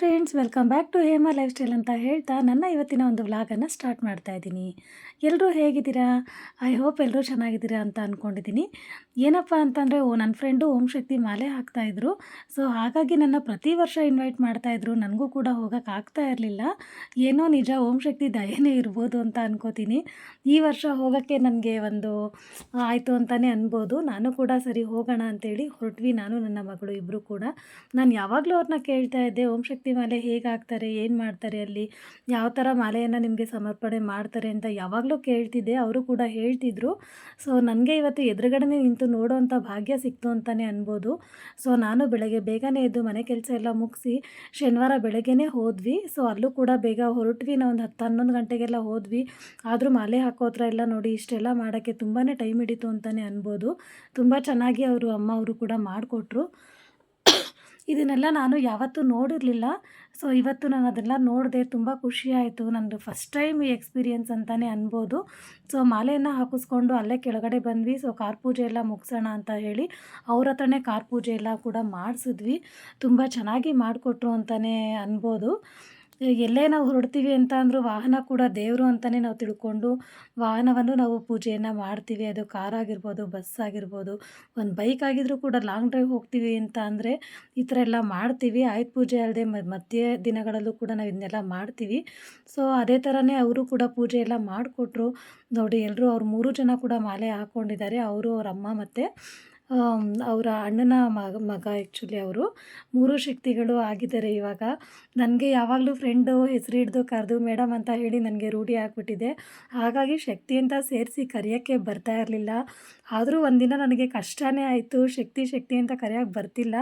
Friends welcome back to Hema lifestyle ಅಂತ ಹೇಳ್ತಾ ನನ್ನ ಇವತ್ತಿನ ಒಂದು ವ್ಲಾಗನ್ನು ಸ್ಟಾರ್ಟ್ ಮಾಡ್ತಾ ಇದ್ದೀನಿ. ಎಲ್ಲರೂ ಹೇಗಿದ್ದೀರಾ? ಐ ಹೋಪ್ ಎಲ್ಲರೂ ಚೆನ್ನಾಗಿದ್ದೀರಾ ಅಂತ ಅಂದ್ಕೊಂಡಿದ್ದೀನಿ ಏನಪ್ಪ ಅಂತಂದರೆ, ಓ ನನ್ನ ಫ್ರೆಂಡು ಓಂ ಶಕ್ತಿ ಮಾಲೆ ಹಾಕ್ತಾಯಿದ್ರು ಸೊ ಹಾಗಾಗಿ ನನ್ನ ಪ್ರತಿ ವರ್ಷ ಇನ್ವೈಟ್ ಮಾಡ್ತಾಯಿದ್ರು ನನಗೂ ಕೂಡ ಹೋಗೋಕೆ ಆಗ್ತಾ ಇರಲಿಲ್ಲ. ಏನೋ ನಿಜ, ಓಂ ಶಕ್ತಿ ದಯನೇ ಇರ್ಬೋದು ಅಂತ ಅನ್ಕೋತೀನಿ. ಈ ವರ್ಷ ಹೋಗೋಕ್ಕೆ ನನಗೆ ಒಂದು ಆಯಿತು ಅಂತಲೇ ಅನ್ಬೋದು. ನಾನು ಕೂಡ ಸರಿ ಹೋಗೋಣ ಅಂತೇಳಿ ಹೊರಟ್ವಿ. ನಾನು, ನನ್ನ ಮಗಳು ಇಬ್ಬರು ಕೂಡ. ನಾನು ಯಾವಾಗಲೂ ಅವ್ರನ್ನ ಕೇಳ್ತಾ ಇದ್ದೆ, ಓಂ ಶಕ್ತಿ ಮಾಲೆ ಹೇಗೆ ಹಾಕ್ತಾರೆ ಏನು ಮಾಡ್ತಾರೆ ಅಲ್ಲಿ, ಯಾವ ಥರ ಮಾಲೆಯನ್ನು ನಿಮಗೆ ಸಮರ್ಪಣೆ ಮಾಡ್ತಾರೆ ಅಂತ ಯಾವಾಗಲೂ ಕೇಳ್ತಿದ್ದೆ, ಅವರು ಕೂಡ ಹೇಳ್ತಿದ್ರು. ಸೊ ನನಗೆ ಇವತ್ತು ಎದುರುಗಡೆ ನಿಂತು ನೋಡೋವಂಥ ಭಾಗ್ಯ ಸಿಕ್ತು ಅಂತಲೇ ಅನ್ಬೋದು. ಸೊ ನಾನು ಬೆಳಗ್ಗೆ ಬೇಗನೆ ಎದ್ದು ಮನೆ ಕೆಲಸ ಎಲ್ಲ ಮುಗಿಸಿ ಶನಿವಾರ ಬೆಳಗ್ಗೆನೇ ಹೋದ್ವಿ. ಸೊ ಅಲ್ಲೂ ಕೂಡ ಬೇಗ ಹೊರಟ್ವಿ ನಾವು ಒಂದು ಹತ್ತು ಹನ್ನೊಂದು ಗಂಟೆಗೆಲ್ಲ ಹೋದ್ವಿ. ಆದರೂ ಮಾಲೆ ಹಾಕೋ ಹತ್ರ ಎಲ್ಲ ನೋಡಿ ಇಷ್ಟೆಲ್ಲ ಮಾಡೋಕ್ಕೆ ತುಂಬಾ ಟೈಮ್ ಹಿಡಿತು ಅಂತಲೇ ಅನ್ಬೋದು. ತುಂಬ ಚೆನ್ನಾಗಿ ಅವರು, ಅಮ್ಮ ಅವರು ಕೂಡ ಮಾಡಿಕೊಟ್ರು. ಇದನ್ನೆಲ್ಲ ನಾನು ಯಾವತ್ತೂ ನೋಡಿರಲಿಲ್ಲ. ಸೊ ಇವತ್ತು ನಾನು ಅದೆಲ್ಲ ನೋಡಿದೆ ತುಂಬ ಖುಷಿ ಆಯಿತು. ನಂದು ಫಸ್ಟ್ ಟೈಮ್ ಈ ಎಕ್ಸ್ಪೀರಿಯೆನ್ಸ್ ಅಂತಲೇ ಅನ್ಬೋದು. ಸೊ ಮಾಲೆಯನ್ನು ಹಾಕಿಸ್ಕೊಂಡು ಅಲ್ಲೇ ಕೆಳಗಡೆ ಬಂದ್ವಿ. ಸೊ ಕಾರ್ ಪೂಜೆ ಎಲ್ಲ ಮುಗಿಸೋಣ ಅಂತ ಹೇಳಿ ಅವ್ರ ಹತ್ರನೇ ಕಾರ್ ಪೂಜೆ ಎಲ್ಲ ಕೂಡ ಮಾಡಿಸಿದ್ವಿ. ತುಂಬ ಚೆನ್ನಾಗಿ ಮಾಡಿಕೊಟ್ರು ಅಂತಲೇ ಅನ್ಬೋದು. ಎಲ್ಲೇ ನಾವು ಹೊರಡ್ತೀವಿ ಅಂತ ಅಂದರೂ ವಾಹನ ಕೂಡ ದೇವರು ಅಂತಲೇ ನಾವು ತಿಳ್ಕೊಂಡು ವಾಹನವನ್ನು ನಾವು ಪೂಜೆಯನ್ನು ಮಾಡ್ತೀವಿ. ಅದು ಕಾರ್ ಆಗಿರ್ಬೋದು, ಬಸ್ ಆಗಿರ್ಬೋದು, ಒಂದು ಬೈಕ್ ಆಗಿದ್ದರೂ ಕೂಡ ಲಾಂಗ್ ಡ್ರೈವ್ ಹೋಗ್ತೀವಿ ಅಂತ ಅಂದರೆ ಈ ಥರ ಎಲ್ಲ ಮಾಡ್ತೀವಿ. ಆಯುಧ ಪೂಜೆ ಅಲ್ಲದೆ ಮಧ್ಯ ದಿನಗಳಲ್ಲೂ ಕೂಡ ನಾವು ಇದನ್ನೆಲ್ಲ ಮಾಡ್ತೀವಿ. ಸೊ ಅದೇ ಥರನೇ ಅವರು ಕೂಡ ಪೂಜೆ ಎಲ್ಲ ಮಾಡಿಕೊಟ್ರು. ನೋಡಿ ಎಲ್ಲರೂ ಅವ್ರು ಮೂರು ಜನ ಕೂಡ ಮಾಲೆ ಹಾಕ್ಕೊಂಡಿದ್ದಾರೆ ಅವರು ಅವ್ರ ಅಮ್ಮ ಮತ್ತು ಅವರ ಅಣ್ಣನ ಮಗ ಮಗ ಆ್ಯಕ್ಚುಲಿ ಅವರು. ಮೂರು ಶಕ್ತಿಗಳು ಆಗಿದ್ದಾರೆ ಇವಾಗ. ನನಗೆ ಯಾವಾಗಲೂ ಫ್ರೆಂಡು ಹೆಸರು ಹಿಡ್ದು ಕರೆದು, ಮೇಡಮ್ ಅಂತ ಹೇಳಿ ನನಗೆ ರೂಢಿ ಆಗಿಬಿಟ್ಟಿದೆ. ಹಾಗಾಗಿ ಶಕ್ತಿ ಅಂತ ಸೇರಿಸಿ ಕರೆಯೋಕ್ಕೆ ಬರ್ತಾ ಇರಲಿಲ್ಲ. ಆದರೂ ಒಂದಿನ ನನಗೆ ಕಷ್ಟವೇ ಆಯಿತು. ಶಕ್ತಿ ಶಕ್ತಿ ಅಂತ ಕರೆಯೋಕ್ಕೆ ಬರ್ತಿಲ್ಲ.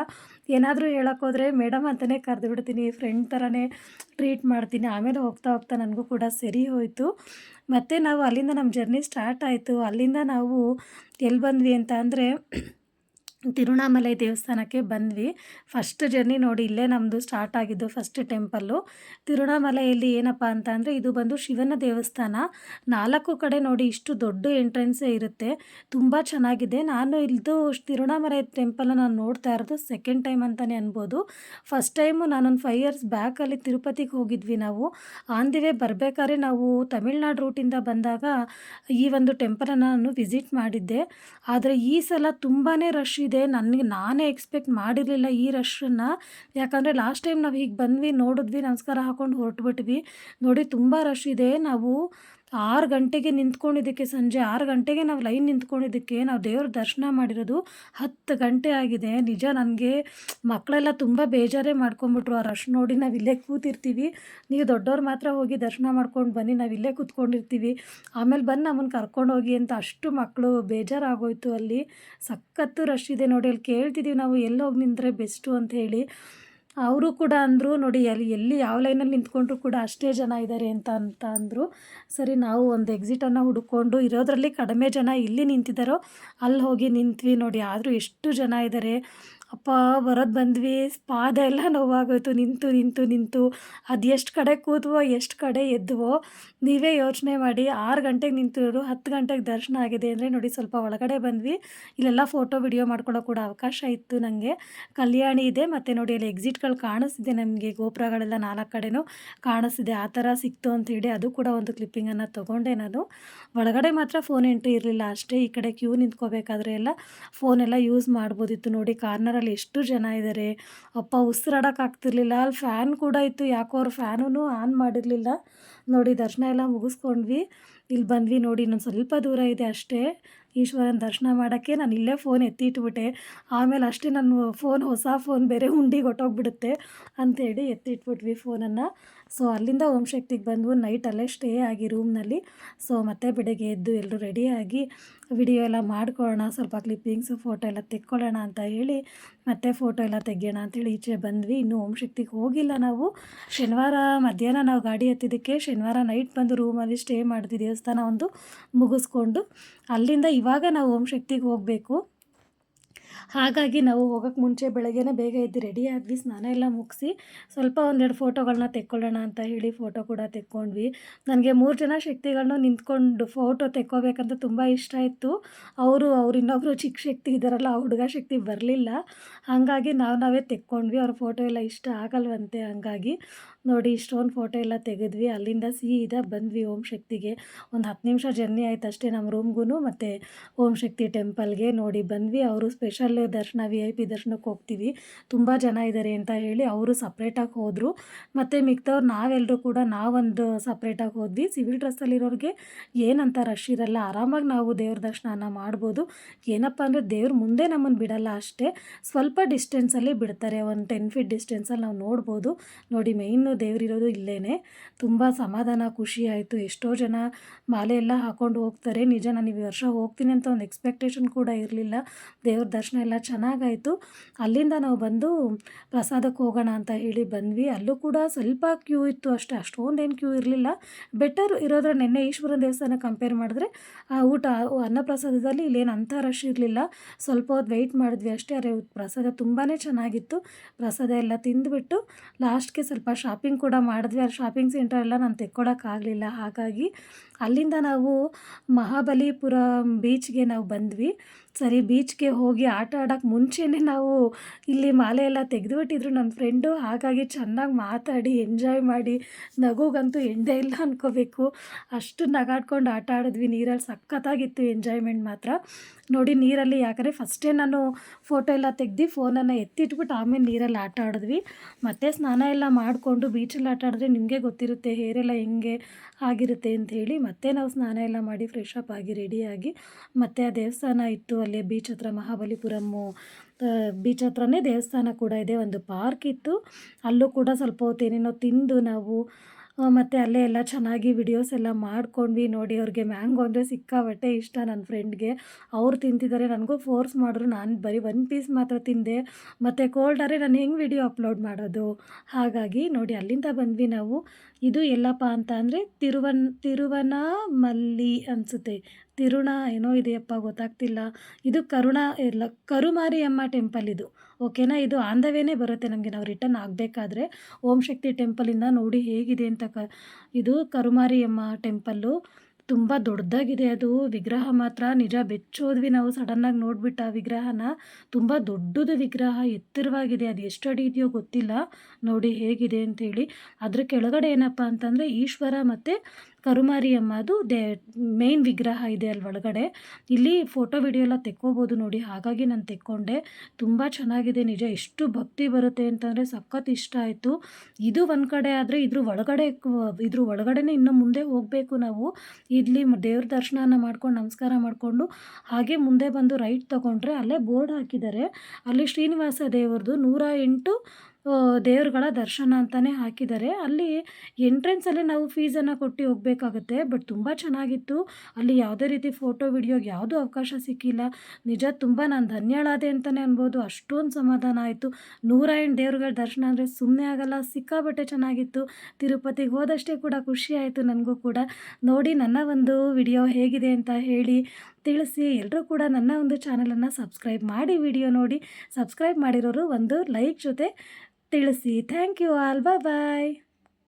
ಏನಾದರೂ ಹೇಳೋಕ್ಕೋದ್ರೆ ಮೇಡಮ್ ಅಂತಲೇ ಕರೆದು ಬಿಡ್ತೀನಿ. ಫ್ರೆಂಡ್ ಥರನೇ ಟ್ರೀಟ್ ಮಾಡ್ತೀನಿ. ಆಮೇಲೆ ಹೋಗ್ತಾ ಹೋಗ್ತಾ ನನಗೂ ಕೂಡ ಸರಿ ಹೋಯಿತು. ಮತ್ತು ನಾವು ಅಲ್ಲಿಂದ ನಮ್ಮ ಜರ್ನಿ ಸ್ಟಾರ್ಟ್ ಆಯಿತು. ಅಲ್ಲಿಂದ ನಾವು ಎಲ್ಲಿ ಬಂದ್ವಿ ಅಂತ ಅಂದರೆ ತಿರುವಣ್ಣಾಮಲೈ ದೇವಸ್ಥಾನಕ್ಕೆ ಬಂದ್ವಿ. ಫಸ್ಟ್ ಜರ್ನಿ ನೋಡಿ ಇಲ್ಲೇ ನಮ್ಮದು ಸ್ಟಾರ್ಟ್ ಆಗಿದ್ದು ಫಸ್ಟ್ ಟೆಂಪಲ್ಲು. ತಿರುಣಾಮಲೆಯಲ್ಲಿ ಏನಪ್ಪ ಅಂತ ಅಂದರೆ ಇದು ಬಂದು ಶಿವನ ದೇವಸ್ಥಾನ. ನಾಲ್ಕು ಕಡೆ ನೋಡಿ ಇಷ್ಟು ದೊಡ್ಡ ಎಂಟ್ರೆನ್ಸೇ ಇರುತ್ತೆ. ತುಂಬ ಚೆನ್ನಾಗಿದೆ. ನಾನು ಇಲ್ದು ತಿರುವಣ್ಣಾಮಲೈ ಟೆಂಪಲ್ನ ನಾನು ನೋಡ್ತಾ ಇರೋದು ಸೆಕೆಂಡ್ ಟೈಮ್ ಅಂತಲೇ ಅನ್ಬೋದು. ಫಸ್ಟ್ ಟೈಮು ನಾನೊಂದು ಫೈವ್ ಇಯರ್ಸ್ ಬ್ಯಾಕಲ್ಲಿ ತಿರುಪತಿಗೆ ಹೋಗಿದ್ವಿ ನಾವು. ಆನ್ ದಿ ವೇ ಬರಬೇಕಾದ್ರೆ ನಾವು ತಮಿಳ್ನಾಡು ರೂಟಿಂದ ಬಂದಾಗ ಈ ಒಂದು ಟೆಂಪಲನ್ನು ನಾನು ವಿಸಿಟ್ ಮಾಡಿದ್ದೆ. ಆದರೆ ಈ ಸಲ ತುಂಬಾ ರಶ್ ಇದೆ. ನನಗೆ ನಾನೇ ಎಕ್ಸ್ಪೆಕ್ಟ್ ಮಾಡಿರಲಿಲ್ಲ ಈ ರಶ್ಶನ್ನು ಯಾಕಂದರೆ ಲಾಸ್ಟ್ ಟೈಮ್ ನಾವು ಹೀಗೆ ಬಂದ್ವಿ, ನೋಡಿದ್ವಿ, ನಮಸ್ಕಾರ ಹಾಕ್ಕೊಂಡು ಹೊರಟ್ಬಿಟ್ವಿ. ನೋಡಿ ತುಂಬ ರಶ್ ಇದೆ. ನಾವು ಆರು ಗಂಟೆಗೆ ನಿಂತ್ಕೊಂಡಿದ್ದಕ್ಕೆ, ಸಂಜೆ ಆರು ಗಂಟೆಗೆ ನಾವು ಲೈನ್ ನಿಂತ್ಕೊಂಡಿದ್ದಕ್ಕೆ, ನಾವು ದೇವ್ರ ದರ್ಶನ ಮಾಡಿರೋದು ಹತ್ತು ಗಂಟೆ ಆಗಿದೆ. ನಿಜ ನನಗೆ ಮಕ್ಕಳೆಲ್ಲ ತುಂಬ ಬೇಜಾರೇ ಮಾಡ್ಕೊಂಬಿಟ್ರು ಆ ರಶ್ ನೋಡಿ ನಾವು ಇಲ್ಲೇ ಕೂತಿರ್ತೀವಿ. ನೀವು ದೊಡ್ಡವ್ರು ಮಾತ್ರ ಹೋಗಿ ದರ್ಶನ ಮಾಡ್ಕೊಂಡು ಬನ್ನಿ, ನಾವು ಇಲ್ಲೇ ಕೂತ್ಕೊಂಡಿರ್ತೀವಿ. ಆಮೇಲೆ ಬಂದು ನಮ್ಮನ್ನು ಕರ್ಕೊಂಡೋಗಿ ಅಂತ ಅಷ್ಟು ಮಕ್ಕಳು ಬೇಜಾರಾಗೋಯ್ತು ಅಲ್ಲಿ. ಸಖತ್ತು ರಶ್ ಇದೆ ನೋಡಿ, ಅಲ್ಲಿ ಕೇಳ್ತಿದ್ದೀವಿ ನಾವು, ಎಲ್ಲೋಗಿ ನಿಂತರೆ ಬೆಸ್ಟು ಅಂತ ಹೇಳಿ. ಅವರು ಕೂಡ ಅಂದರು, ನೋಡಿ ಎಲ್ಲಿ ಎಲ್ಲಿ ಯಾವ ಲೈನಲ್ಲಿ ನಿಂತ್ಕೊಂಡ್ರು ಕೂಡ ಅಷ್ಟೇ ಜನ ಇದ್ದಾರೆ ಅಂತ ಅಂತ ಅಂದರು. ಸರಿ, ನಾವು ಒಂದು ಎಕ್ಸಿಟನ್ನು ಹುಡುಕೊಂಡು ಇರೋದರಲ್ಲಿ ಕಡಿಮೆ ಜನ ಇಲ್ಲಿ ನಿಂತಿದ್ದಾರೋ ಅಲ್ಲಿ ಹೋಗಿ ನಿಂತ್ವಿ ನೋಡಿ. ಆದರೂ ಎಷ್ಟು ಜನ ಇದ್ದಾರೆ ಅಪ್ಪ, ಬರೋದು ಬಂದ್ವಿ. ಪಾದ ಎಲ್ಲ ನೋವಾಗೋಯ್ತು. ನಿಂತು ನಿಂತು ನಿಂತು. ಅದು ಎಷ್ಟು ಕಡೆ ಕೂತ್ವೋ, ಎಷ್ಟು ಕಡೆ ಎದ್ವೋ, ನೀವೇ ಯೋಚನೆ ಮಾಡಿ. ಆರು ಗಂಟೆಗೆ ನಿಂತಿರೋರು, ಹತ್ತು ಗಂಟೆಗೆ ದರ್ಶನ ಆಗಿದೆ ಅಂದರೆ ನೋಡಿ ಸ್ವಲ್ಪ ಒಳಗಡೆ ಬಂದ್ವಿ. ಇಲ್ಲೆಲ್ಲ ಫೋಟೋ, ವಿಡಿಯೋ ಮಾಡ್ಕೊಳ್ಳೋ ಕೂಡ ಅವಕಾಶ ಇತ್ತು ನನಗೆ ಕಲ್ಯಾಣಿ ಇದೆ ಮತ್ತು ನೋಡಿ ಅಲ್ಲಿ ಎಕ್ಸಿಟ್ಗಳು ಕಾಣಿಸ್ತಿದೆ ನಮಗೆ. ಗೋಪುರಗಳೆಲ್ಲ ನಾಲ್ಕು ಕಡೆನೂ ಕಾಣಿಸ್ತಿದೆ. ಆ ಥರ ಸಿಕ್ತು ಅಂತ ಹೇಳಿ ಅದು ಕೂಡ ಒಂದು ಕ್ಲಿಪ್ಪಿಂಗನ್ನು ತೊಗೊಂಡೆ ನಾನು. ಒಳಗಡೆ ಮಾತ್ರ ಫೋನ್ ಎಂಟ್ರಿ ಇರಲಿಲ್ಲ ಅಷ್ಟೇ. ಈ ಕಡೆ ಕ್ಯೂ ನಿಂತ್ಕೋಬೇಕಾದ್ರೆ ಎಲ್ಲ ಫೋನೆಲ್ಲ ಯೂಸ್ ಮಾಡ್ಬೋದಿತ್ತು. ನೋಡಿ ಕಾರ್ನರ್ ಅಲ್ಲಿ ಎಷ್ಟು ಜನ ಇದ್ದಾರೆ ಅಪ್ಪ ಉಸಿರಾಡೋಕ್ಕಾಗ್ತಿರ್ಲಿಲ್ಲ ಅಲ್ಲಿ ಫ್ಯಾನ್ ಕೂಡ ಇತ್ತು. ಯಾಕೋ ಅವ್ರ ಫ್ಯಾನೂ ಆನ್ ಮಾಡಿರಲಿಲ್ಲ. ನೋಡಿ ದರ್ಶನ ಎಲ್ಲ ಮುಗಿಸ್ಕೊಂಡ್ವಿ. ಇಲ್ಲಿ ಬಂದ್ವಿ ನೋಡಿ, ಇನ್ನೊಂದು ಸ್ವಲ್ಪ ದೂರ ಇದೆ ಅಷ್ಟೇ. ಈಶ್ವರನ ದರ್ಶನ ಮಾಡೋಕ್ಕೆ ನಾನು ಇಲ್ಲೇ ಫೋನ್ ಎತ್ತಿಟ್ಬಿಟ್ಟೆ. ಆಮೇಲೆ ಅಷ್ಟೇ ನಾನು ಫೋನ್ ಹೊಸ ಫೋನ್ ಬೇರೆ ಹುಂಡಿಗೆ ಹೊಟ್ಟೋಗ್ಬಿಡುತ್ತೆ ಅಂಥೇಳಿ ಎತ್ತಿಟ್ಬಿಟ್ವಿ ಫೋನನ್ನು ಸೊ ಅಲ್ಲಿಂದ ಓಂ ಶಕ್ತಿಗೆ ಬಂದು ನೈಟ್ ಅಲ್ಲೇ ಸ್ಟೇ ಆಗಿ ರೂಮ್ನಲ್ಲಿ ಸೊ ಮತ್ತೆ ಬೆಳಗ್ಗೆ ಎದ್ದು ಎಲ್ಲರೂ ರೆಡಿಯಾಗಿ ವಿಡಿಯೋ ಎಲ್ಲ ಮಾಡ್ಕೊಳ್ಳೋಣ, ಸ್ವಲ್ಪ ಕ್ಲಿಪ್ಪಿಂಗ್ಸು ಫೋಟೋ ಎಲ್ಲ ತೆಕ್ಕೊಳ್ಳೋಣ ಅಂತ ಹೇಳಿ, ಮತ್ತೆ ಫೋಟೋ ಎಲ್ಲ ತೆಗಿಯೋಣ ಅಂತೇಳಿ ಈಚೆ ಬಂದ್ವಿ. ಇನ್ನೂ ಓಂ ಶಕ್ತಿಗೆ ಹೋಗಿಲ್ಲ ನಾವು. ಶನಿವಾರ ಮಧ್ಯಾಹ್ನ ನಾವು ಗಾಡಿ ಹತ್ತಿದ್ದಕ್ಕೆ ಶನಿವಾರ ನೈಟ್ ಬಂದು ರೂಮಲ್ಲಿ ಸ್ಟೇ ಮಾಡಿದ್ವಿ ದೇವಸ್ಥಾನ ಒಂದು ಮುಗಿಸ್ಕೊಂಡು, ಅಲ್ಲಿಂದ ಇವಾಗ ನಾವು ಓಂ ಶಕ್ತಿಗೆ ಹೋಗಬೇಕು. ಹಾಗಾಗಿ ನಾವು ಹೋಗೋಕ್ಕೆ ಮುಂಚೆ ಬೆಳಗ್ಗೆನೇ ಬೇಗ ಎದ್ದು ರೆಡಿ ಆದ್ವಿ, ಸ್ನಾನ ಎಲ್ಲ ಮುಗಿಸಿ ಸ್ವಲ್ಪ ಒಂದೆರಡು ಫೋಟೋಗಳನ್ನ ತೆಕ್ಕೊಳ್ಳೋಣ ಅಂತ ಹೇಳಿ ಫೋಟೋ ಕೂಡ ತೆಕ್ಕೊಂಡ್ವಿ. ನನಗೆ ಮೂರು ಜನ ಶಕ್ತಿಗಳನ್ನೂ ನಿಂತ್ಕೊಂಡು ಫೋಟೋ ತೆಕ್ಕೋಬೇಕಂತ ತುಂಬ ಇಷ್ಟ ಇತ್ತು. ಅವರು, ಅವ್ರು ಇನ್ನೊಬ್ಬರು ಚಿಕ್ಕ ಶಕ್ತಿ ಇದ್ದಾರಲ್ಲ ಆ ಹುಡುಗ ಶಕ್ತಿ ಬರಲಿಲ್ಲ. ಹಾಗಾಗಿ ನಾವು ನಾವೇ ತೆಕ್ಕೊಂಡ್ವಿ, ಅವ್ರ ಫೋಟೋ ಎಲ್ಲ ಇಷ್ಟ ಆಗಲ್ವಂತೆ ಹಾಗಾಗಿ. ನೋಡಿ, ಇಷ್ಟೊಂದು ಫೋಟೋ ಎಲ್ಲ ತೆಗೆದ್ವಿ. ಅಲ್ಲಿಂದ ಸೀದಾ ಬಂದ್ವಿ ಓಂ ಶಕ್ತಿಗೆ. ಒಂದು ಹತ್ತು ನಿಮಿಷ ಜರ್ನಿ ಆಯ್ತು ಅಷ್ಟೇ ನಮ್ಮ ರೂಮ್ಗೂ ಮತ್ತು ಓಂ ಶಕ್ತಿ ಟೆಂಪಲ್ಗೆ ನೋಡಿ ಬಂದ್ವಿ. ಅವರು ಸ್ಪೆಷಲ್ ದರ್ಶನ ವಿ ಐ ಪಿ ದರ್ಶನಕ್ಕೆ ಹೋಗ್ತೀವಿ. ತುಂಬ ಜನ ಇದ್ದಾರೆ ಅಂತ ಹೇಳಿ ಅವರು ಸಪ್ರೇಟಾಗಿ ಹೋದರು. ಮತ್ತು ಮಿಕ್ತವ್ರು ನಾವೆಲ್ಲರೂ ಕೂಡ ನಾವೊಂದು ಸಪ್ರೇಟಾಗಿ ಹೋದ್ವಿ. ಸಿವಿಲ್ ಡ್ರೆಸ್ಸಲ್ಲಿರೋರಿಗೆ ಏನಂತ ರಶ್ ಇರಲ್ಲ. ಆರಾಮಾಗಿ ನಾವು ದೇವ್ರ ದರ್ಶನನ ಮಾಡ್ಬೋದು. ಏನಪ್ಪ ಅಂದರೆ ದೇವ್ರ ಮುಂದೆ ನಮ್ಮನ್ನು ಬಿಡಲ್ಲ ಅಷ್ಟೇ. ಸ್ವಲ್ಪ ಡಿಸ್ಟೆನ್ಸಲ್ಲಿ ಬಿಡ್ತಾರೆ. ಒಂದು ಟೆನ್ ಫೀಟ್ ಡಿಸ್ಟೆನ್ಸಲ್ಲಿ ನಾವು ನೋಡ್ಬೋದು. ನೋಡಿ ಮೇಯ್ನು ದೇವರಿರೋದು ಇಲ್ಲೇ ತುಂಬ ಸಮಾಧಾನ, ಖುಷಿ ಆಯಿತು. ಎಷ್ಟೋ ಜನ ಮಾಲೆ ಎಲ್ಲ ಹಾಕ್ಕೊಂಡು ಹೋಗ್ತಾರೆ. ನಿಜ ನಾನು ಈ ವರ್ಷ ಹೋಗ್ತೀನಿ ಅಂತ ಒಂದು ಎಕ್ಸ್ಪೆಕ್ಟೇಷನ್ ಕೂಡ ಇರಲಿಲ್ಲ. ದೇವ್ರ ದರ್ಶನ ಎಲ್ಲ ಚೆನ್ನಾಗಾಯಿತು. ಅಲ್ಲಿಂದ ನಾವು ಬಂದು ಪ್ರಸಾದಕ್ಕೆ ಹೋಗೋಣ ಅಂತ ಹೇಳಿ ಬಂದ್ವಿ. ಅಲ್ಲೂ ಕೂಡ ಸ್ವಲ್ಪ ಕ್ಯೂ ಇತ್ತು ಅಷ್ಟೇ. ಅಷ್ಟೊಂದೇನು ಕ್ಯೂ ಇರಲಿಲ್ಲ. ಬೆಟರ್ ಇರೋದ್ರ ನಿನ್ನೆ ಈಶ್ವರನ ದೇವಸ್ಥಾನ ಕಂಪೇರ್ ಮಾಡಿದ್ರೆ ಆ ಊಟ ಅನ್ನಪ್ರಸಾದದಲ್ಲಿ ಇಲ್ಲೇನು ಅಂಥ ರಶ್ ಇರಲಿಲ್ಲ. ಸ್ವಲ್ಪ ಹೊತ್ತು ವೆಯ್ಟ್ ಮಾಡಿದ್ವಿ ಅಷ್ಟೇ. ಅರೆ, ಪ್ರಸಾದ ತುಂಬಾ ಚೆನ್ನಾಗಿತ್ತು. ಪ್ರಸಾದ ಎಲ್ಲ ತಿಂದುಬಿಟ್ಟು ಲಾಸ್ಟ್ಗೆ ಸ್ವಲ್ಪ ಶಾಪಿಂಗ್ ಕೂಡ ಮಾಡಿದ್ವಿ. ಅಲ್ಲಿ ಶಾಪಿಂಗ್ ಸೆಂಟರ್ ಎಲ್ಲ ನಾನು ತೆಕ್ಕೊಳಕ್ಕಾಗಲಿಲ್ಲ ಹಾಗಾಗಿ ಅಲ್ಲಿಂದ ನಾವು ಮಹಾಬಲಿಪುರ ಬೀಚ್ಗೆ ನಾವು ಬಂದ್ವಿ. ಸರಿ ಬೀಚ್ಗೆ ಹೋಗಿ ಆಟ ಆಡೋಕ್ಕೆ ಮುಂಚೆನೇ ನಾವು ಇಲ್ಲಿ ಮಾಲೆ ಎಲ್ಲ ತೆಗೆದುಬಿಟ್ಟಿದ್ರು ನನ್ನ ಫ್ರೆಂಡು ಹಾಗಾಗಿ ಚೆನ್ನಾಗಿ ಮಾತಾಡಿ ಎಂಜಾಯ್ ಮಾಡಿ, ನಗುಗಂತೂ ಎಂಡೇ ಇಲ್ಲ ಅಂದ್ಕೋಬೇಕು ಅಷ್ಟು ನಗಾಡ್ಕೊಂಡು ಆಟ ಆಡಿದ್ವಿ. ನೀರಲ್ಲಿ ಸಖತ್ತಾಗಿತ್ತು ಎಂಜಾಯ್ಮೆಂಟ್ ಮಾತ್ರ. ನೋಡಿ, ನೀರಲ್ಲಿ ಯಾಕಂದರೆ ಫಸ್ಟೇ ನಾನು ಫೋಟೋ ಎಲ್ಲ ತೆಗ್ದು ಫೋನನ್ನು ಎತ್ತಿಟ್ಬಿಟ್ಟು ಆಮೇಲೆ ನೀರಲ್ಲಿ ಆಟ ಆಡಿದ್ವಿ. ಮತ್ತು ಸ್ನಾನ ಎಲ್ಲ ಮಾಡಿಕೊಂಡು ಬೀಚಲ್ಲಿ ಆಟ ಆಡಿದ್ರೆ ನಿಮಗೆ ಗೊತ್ತಿರುತ್ತೆ ಹೇರೆಲ್ಲ ಹೆಂಗೆ ಆಗಿರುತ್ತೆ ಅಂತ ಹೇಳಿ ಮತ್ತೆ ನಾವು ಸ್ನಾನ ಎಲ್ಲ ಮಾಡಿ ಫ್ರೆಶ್ ಅಪ್ ಆಗಿ ರೆಡಿಯಾಗಿ ಮತ್ತೆ ಆ ದೇವಸ್ಥಾನ ಇತ್ತು ಅಲ್ಲಿ ಬೀಚ್ ಹತ್ರ ಮಹಾಬಲಿಪುರಮ್ಮು ಬೀಚ್ ಹತ್ರನೇ ದೇವಸ್ಥಾನ ಕೂಡ ಇದೆ, ಒಂದು ಪಾರ್ಕ್ ಇತ್ತು. ಅಲ್ಲೂ ಕೂಡ ಸ್ವಲ್ಪ ಹೊತ್ತು ಏನೇನೋ ತಿಂದು ನಾವು ಮತ್ತು ಅಲ್ಲೇ ಎಲ್ಲ ಚೆನ್ನಾಗಿ ವಿಡಿಯೋಸ್ ಎಲ್ಲ ಮಾಡ್ಕೊಂಡ್ವಿ. ನೋಡಿ, ಅವ್ರಿಗೆ ಮ್ಯಾಂಗೋ ಅಂದರೆ ಸಿಕ್ಕಾಬಟ್ಟೆ ಇಷ್ಟ ನನ್ನ ಫ್ರೆಂಡ್ಗೆ ಅವ್ರು ತಿಂತಿದ್ದಾರೆ ನನಗೂ ಫೋರ್ಸ್ ಮಾಡಿದ್ರು ನಾನು ಬರೀ ಒನ್ ಪೀಸ್ ಮಾತ್ರ ತಿಂದೆ. ಮತ್ತು ಕೋಲ್ಡರೆ ನಾನು ಹೆಂಗೆ ವಿಡಿಯೋ ಅಪ್ಲೋಡ್ ಮಾಡೋದು? ಹಾಗಾಗಿ ನೋಡಿ, ಅಲ್ಲಿಂದ ಬಂದ್ವಿ ನಾವು. ಇದು ಎಲ್ಲಪ್ಪ ಅಂತ ಅಂದರೆ ತಿರುವನ್, ತಿರುವನಮಲ್ಲಿ ಅನಿಸುತ್ತೆ. ತಿರುಣ ಏನೋ ಇದೆಯಪ್ಪ ಗೊತ್ತಾಗ್ತಿಲ್ಲ. ಇದು ಕರುಣ ಇಲ್ಲ ಕರುಮಾರಿಯಮ್ಮ ಟೆಂಪಲ್ ಇದು. ಓಕೆನಾ? ಇದು ಆನ್ ಬರುತ್ತೆ ನಮಗೆ ನಾವು ರಿಟರ್ನ್ ಆಗಬೇಕಾದ್ರೆ. ಓಂ ಶಕ್ತಿ ಟೆಂಪಲಿಂದ ನೋಡಿ ಹೇಗಿದೆ ಅಂತ ಕ, ಇದು ಕರುಮಾರಿಯಮ್ಮ ಟೆಂಪಲ್ಲು ತುಂಬ ದೊಡ್ಡದಾಗಿದೆ ಅದು. ವಿಗ್ರಹ ಮಾತ್ರ ನಿಜ ಬೆಚ್ಚೋದ್ವಿ ನಾವು ಸಡನ್ನಾಗಿ ನೋಡಿಬಿಟ್ಟು ಆ ವಿಗ್ರಹನ. ತುಂಬ ದೊಡ್ಡದು ವಿಗ್ರಹ, ಎತ್ತರವಾಗಿದೆ. ಅದು ಎಷ್ಟು ಅಡಿ ಇದೆಯೋ ಗೊತ್ತಿಲ್ಲ. ನೋಡಿ ಹೇಗಿದೆ ಅಂತೇಳಿ ಅದ್ರ ಕೆಳಗಡೆ ಏನಪ್ಪ ಅಂತಂದರೆ ಈಶ್ವರ ಮತ್ತು ಕರುಮಾರಿಯಮ್ಮದು ದೇ ಮೇನ್ ವಿಗ್ರಹ ಇದೆ ಅಲ್ಲಿ ಒಳಗಡೆ. ಇಲ್ಲಿ ಫೋಟೋ ವಿಡಿಯೋ ಎಲ್ಲ ತೆಕ್ಕೋಬೋದು ನೋಡಿ. ಹಾಗಾಗಿ ನಾನು ತೆಕ್ಕೊಂಡೆ. ತುಂಬ ಚೆನ್ನಾಗಿದೆ ನಿಜ. ಎಷ್ಟು ಭಕ್ತಿ ಬರುತ್ತೆ ಅಂತಂದರೆ ಸಖತ್ ಇಷ್ಟ ಆಯಿತು. ಇದು ಒಂದು ಕಡೆ ಆದರೆ ಇದ್ರ ಒಳಗಡೆ ಇದ್ರ ಒಳಗಡೆನೇ ಇನ್ನು ಮುಂದೆ ಹೋಗಬೇಕು ನಾವು. ಇಲ್ಲಿ ದೇವ್ರ ದರ್ಶನನ ಮಾಡ್ಕೊಂಡು, ನಮಸ್ಕಾರ ಮಾಡಿಕೊಂಡು, ಹಾಗೆ ಮುಂದೆ ಬಂದು ರೈಟ್ ತಗೊಂಡ್ರೆ ಅಲ್ಲೇ ಬೋರ್ಡ್ ಹಾಕಿದ್ದಾರೆ. ಅಲ್ಲಿ ಶ್ರೀನಿವಾಸ ದೇವ್ರದ್ದು ನೂರ ಎಂಟು ದೇವರುಗಳ ದರ್ಶನ ಅಂತಲೇ ಹಾಕಿದ್ದಾರೆ. ಅಲ್ಲಿ ಎಂಟ್ರೆನ್ಸಲ್ಲಿ ನಾವು ಫೀಸನ್ನು ಕೊಟ್ಟು ಹೋಗಬೇಕಾಗುತ್ತೆ ಬಟ್ ತುಂಬ ಚೆನ್ನಾಗಿತ್ತು. ಅಲ್ಲಿ ಯಾವುದೇ ರೀತಿ ಫೋಟೋ ವಿಡಿಯೋಗೆ ಯಾವುದೂ ಅವಕಾಶ ಸಿಕ್ಕಿಲ್ಲ. ನಿಜ ತುಂಬ ನಾನು ಧನ್ಯಳಾದೆ ಅಂತಲೇ ಅನ್ಬೋದು. ಅಷ್ಟೊಂದು ಸಮಾಧಾನ ಆಯಿತು. ನೂರ ಎಂಟು ದೇವ್ರುಗಳ ದರ್ಶನ ಅಂದರೆ ಸುಮ್ಮನೆ ಆಗಲ್ಲ ಸಿಕ್ಕಾಬಟ್ಟೆ ಚೆನ್ನಾಗಿತ್ತು. ತಿರುಪತಿಗೆ ಹೋದಷ್ಟೇ ಕೂಡ ಖುಷಿ ಆಯಿತು ನನಗೂ ಕೂಡ. ನೋಡಿ ನನ್ನ ಒಂದು ವಿಡಿಯೋ ಹೇಗಿದೆ ಅಂತ ಹೇಳಿ ತಿಳಿಸಿ. ಎಲ್ಲರೂ ಕೂಡ ನನ್ನ ಒಂದು ಚಾನಲನ್ನು ಸಬ್ಸ್ಕ್ರೈಬ್ ಮಾಡಿ ವಿಡಿಯೋ ನೋಡಿ. ಸಬ್ಸ್ಕ್ರೈಬ್ ಮಾಡಿರೋರು ಒಂದು ಲೈಕ್ ಜೊತೆ ತಿಳಿಸಿ thank you all bye bye